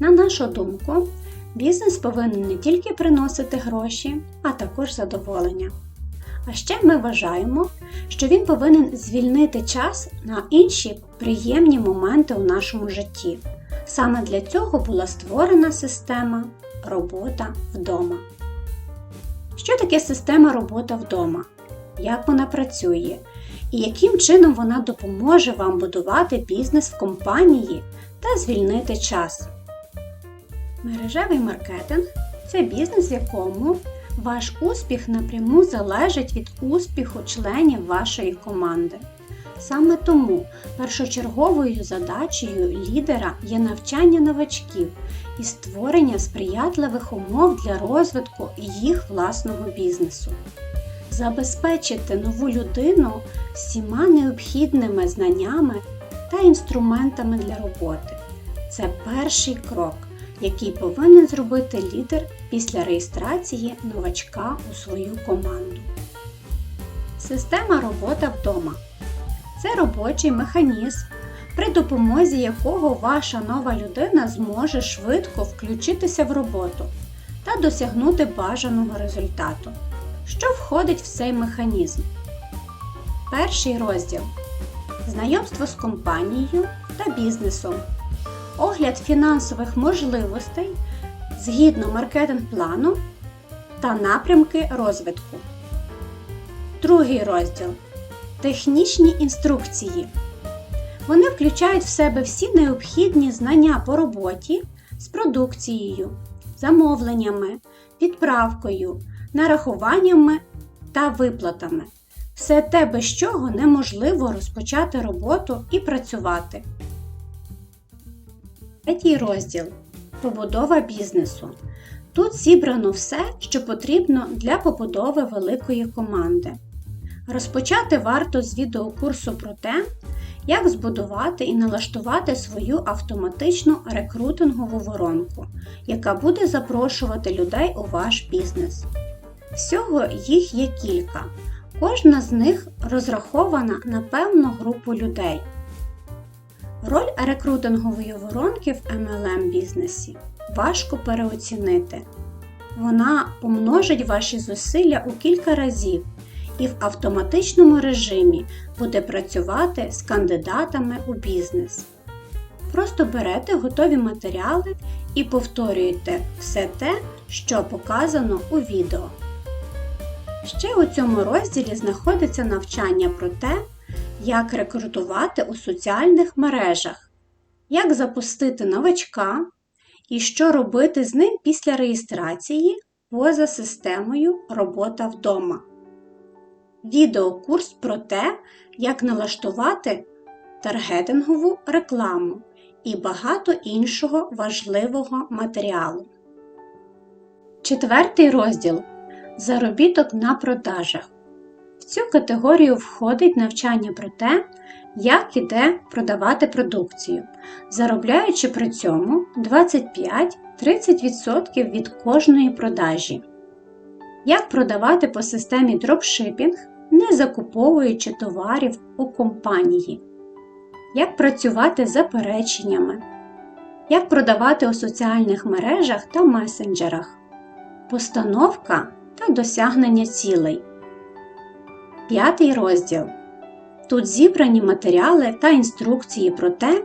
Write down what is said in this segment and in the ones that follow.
На нашу думку, бізнес повинен не тільки приносити гроші, а також задоволення. А ще ми вважаємо, що він повинен звільнити час на інші приємні моменти у нашому житті. Саме для цього була створена система робота вдома. Що таке система робота вдома? Як вона працює? І яким чином вона допоможе вам будувати бізнес в компанії та звільнити час? Мережевий маркетинг це бізнес, в якому ваш успіх напряму залежить від успіху членів вашої команди. Саме тому першочерговою задачею лідера є навчання новачків і створення сприятливих умов для розвитку їх власного бізнесу. Забезпечити нову людину всіма необхідними знаннями та інструментами для роботи. Це перший крок, який повинен зробити лідер після реєстрації новачка у свою команду. Система робота вдома це робочий механізм, при допомозі якого ваша нова людина зможе швидко включитися в роботу та досягнути бажаного результату. Що входить в цей механізм? Перший розділ знайомство з компанією та бізнесом, огляд фінансових можливостей згідно маркетинг-плану та напрямки розвитку. Другий розділ технічні інструкції. Вони включають в себе всі необхідні знання по роботі з продукцією, замовленнями, відправкою, нарахуваннями та виплатами. Все те, без чого неможливо розпочати роботу і працювати. Третій розділ Побудова бізнесу. Тут зібрано все, що потрібно для побудови великої команди. Розпочати варто з відеокурсу про те, як збудувати і налаштувати свою автоматичну рекрутингову воронку, яка буде запрошувати людей у ваш бізнес. Всього їх є кілька. Кожна з них розрахована на певну групу людей. Роль рекрутингової воронки в MLM бізнесі важко переоцінити. Вона помножить ваші зусилля у кілька разів і в автоматичному режимі буде працювати з кандидатами у бізнес. Просто берете готові матеріали і повторюєте все те, що показано у відео. Ще у цьому розділі знаходиться навчання про те, як рекрутувати у соціальних мережах, як запустити новачка і що робити з ним після реєстрації поза системою робота вдома. Відеокурс про те, як налаштувати таргетингову рекламу і багато іншого важливого матеріалу. Четвертий розділ Заробіток на продажах. В цю категорію входить навчання про те, як іде продавати продукцію, заробляючи при цьому 25-30% від кожної продажі. Як продавати по системі дропшипінг, не закуповуючи товарів у компанії, як працювати з запереченнями, як продавати у соціальних мережах та месенджерах, постановка та досягнення цілей. П'ятий розділ. Тут зібрані матеріали та інструкції про те,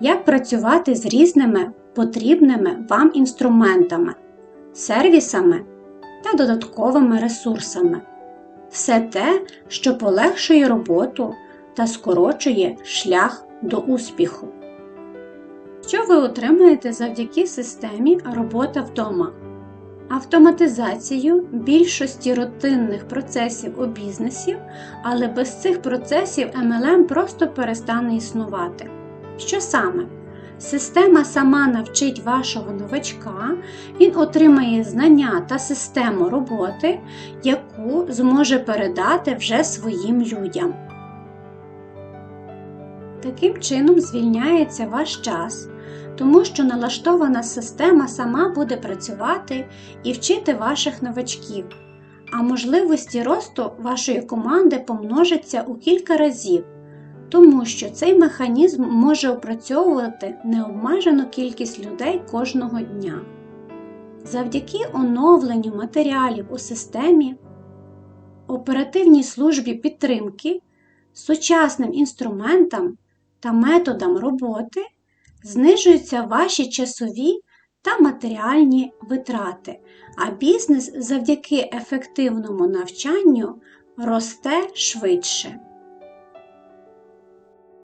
як працювати з різними потрібними вам інструментами, сервісами та додатковими ресурсами. Все те, що полегшує роботу та скорочує шлях до успіху. Що ви отримаєте завдяки системі робота вдома? Автоматизацію більшості рутинних процесів у бізнесі, але без цих процесів MLM просто перестане існувати. Що саме? Система сама навчить вашого новачка, він отримає знання та систему роботи, яку зможе передати вже своїм людям. Таким чином звільняється ваш час, тому що налаштована система сама буде працювати і вчити ваших новачків, а можливості росту вашої команди помножаться у кілька разів, тому що цей механізм може опрацьовувати необмежену кількість людей кожного дня. Завдяки оновленню матеріалів у системі, оперативній службі підтримки, сучасним інструментам та методам роботи знижуються ваші часові та матеріальні витрати, а бізнес завдяки ефективному навчанню росте швидше.